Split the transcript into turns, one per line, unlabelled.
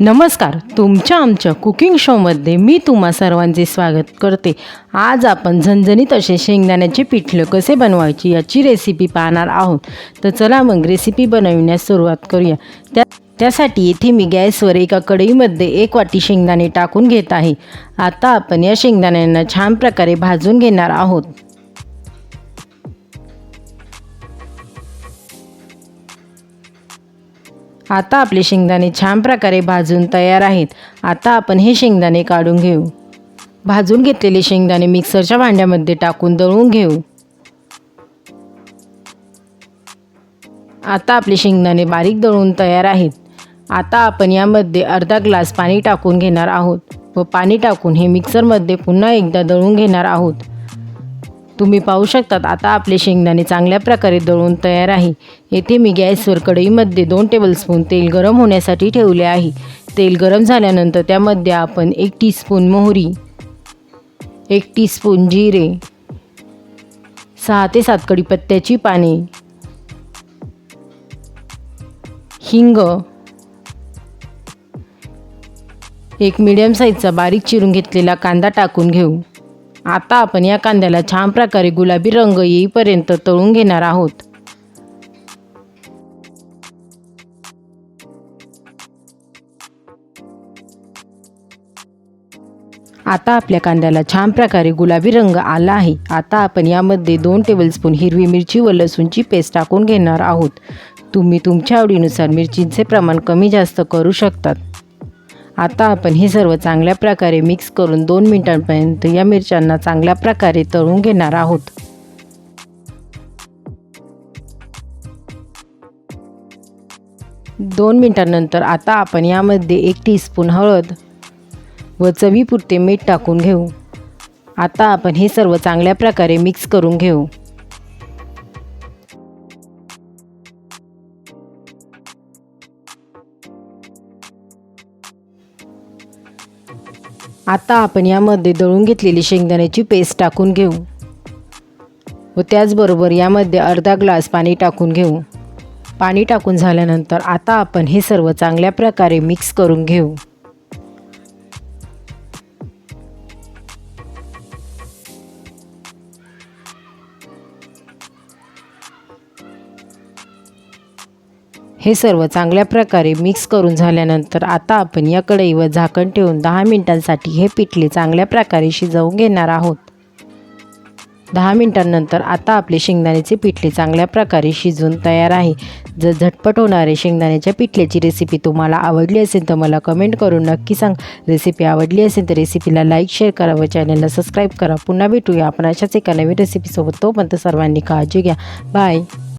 नमस्कार तुमच्या आमच्या कुकिंग शोमध्ये मी तुम्हा सर्वांचे स्वागत करते. आज आपण झणझणीत असे शेंगदाण्याचे पिठलं कसे बनवायचे याची रेसिपी पाहणार आहोत. तर चला मग रेसिपी बनविण्यास सुरुवात करूया. त्या त्यासाठी येथे मी गॅसवर एका कढईमध्ये एक वाटी शेंगदाणे टाकून घेत आहे. आता आपण या शेंगदाण्यांना छान प्रकारे भाजून घेणार आहोत. आता आपले शेंगदाणे छान प्रकारे भाजून तयार आहेत. आता आपण हे शेंगदाणे काढून घेऊ. भाजून घेतलेले शेंगदाणे मिक्सरच्या भांड्यामध्ये टाकून दळून घेऊ. आता आपले शेंगदाणे बारीक दळून तयार आहेत. आता आपण यामध्ये अर्धा ग्लास पाणी टाकून घेणार आहोत. व पाणी टाकून हे मिक्सरमध्ये पुन्हा एकदा दळून घेणार आहोत. तुम्ही पाहू शकतात आता आपले शेंगदाणे चांगल्या प्रकारे दळून तयार आहे. येथे मी गॅसवर कढईमध्ये दोन टेबलस्पून तेल गरम होण्यासाठी ठेवले आहे. तेल गरम झाल्यानंतर त्यामध्ये आपण एक टीस्पून मोहरी एक टीस्पून जिरे सहा ते सात कढीपत्त्याची पाने हिंग एक मिडियम साईजचा बारीक चिरून घेतलेला कांदा टाकून घेऊ. आता आपण या कांद्याला छान प्रकारे गुलाबी रंग येईपर्यंत तळून घेणार आहोत. आता आपल्या कांद्याला छान प्रकारे गुलाबी रंग आला आहे. आता आपण यामध्ये दोन टेबलस्पून हिरवी मिरची व लसूणची पेस्ट टाकून घेणार आहोत. तुम्ही तुमच्या आवडीनुसार मिरचींचे प्रमाण कमी जास्त करू शकतात. आता आपण हे सर्व चांगल्या प्रकारे मिक्स करून दोन मिनिटांपर्यंत या मिरच्यांना चांगल्या प्रकारे तळून घेणार आहोत. दोन मिनिटांनंतर आता आपण यामध्ये एक टीस्पून हळद व चवीपुरते मीठ टाकून घेऊ. आता आपण हे सर्व चांगल्या प्रकारे मिक्स करून घेऊ. आता आपण यामध्ये दळून घेतलेली शेंगदाण्याची पेस्ट टाकून घेऊ. व त्याचबरोबर यामध्ये अर्धा ग्लास पाणी टाकून घेऊ. पाणी टाकून झाल्यानंतर आता आपण हे सर्व चांगल्या प्रकारे मिक्स करून घेऊ. हे सर्व चांगल्या प्रकारे मिक्स करून झाल्यानंतर आता आपण या कढईवर झाकण ठेवून दहा मिनिटांसाठी हे पिठले चांगल्या प्रकारे शिजवून घेणार आहोत. दहा मिनिटांनंतर आता आपले शेंगदाण्याचे पिठले चांगल्या प्रकारे शिजवून तयार आहे. जर झटपट होणारे शेंगदाण्याच्या पिठल्याची रेसिपी तुम्हाला आवडली असेल तर मला कमेंट करून नक्की सांग. रेसिपी आवडली असेल तर रेसिपीला लाईक शेअर करा व चॅनलला सबस्क्राईब करा. पुन्हा भेटूया आपण अशाच एका नवीन रेसिपीसोबत तोपर्यंत सर्वांनी काळजी घ्या. बाय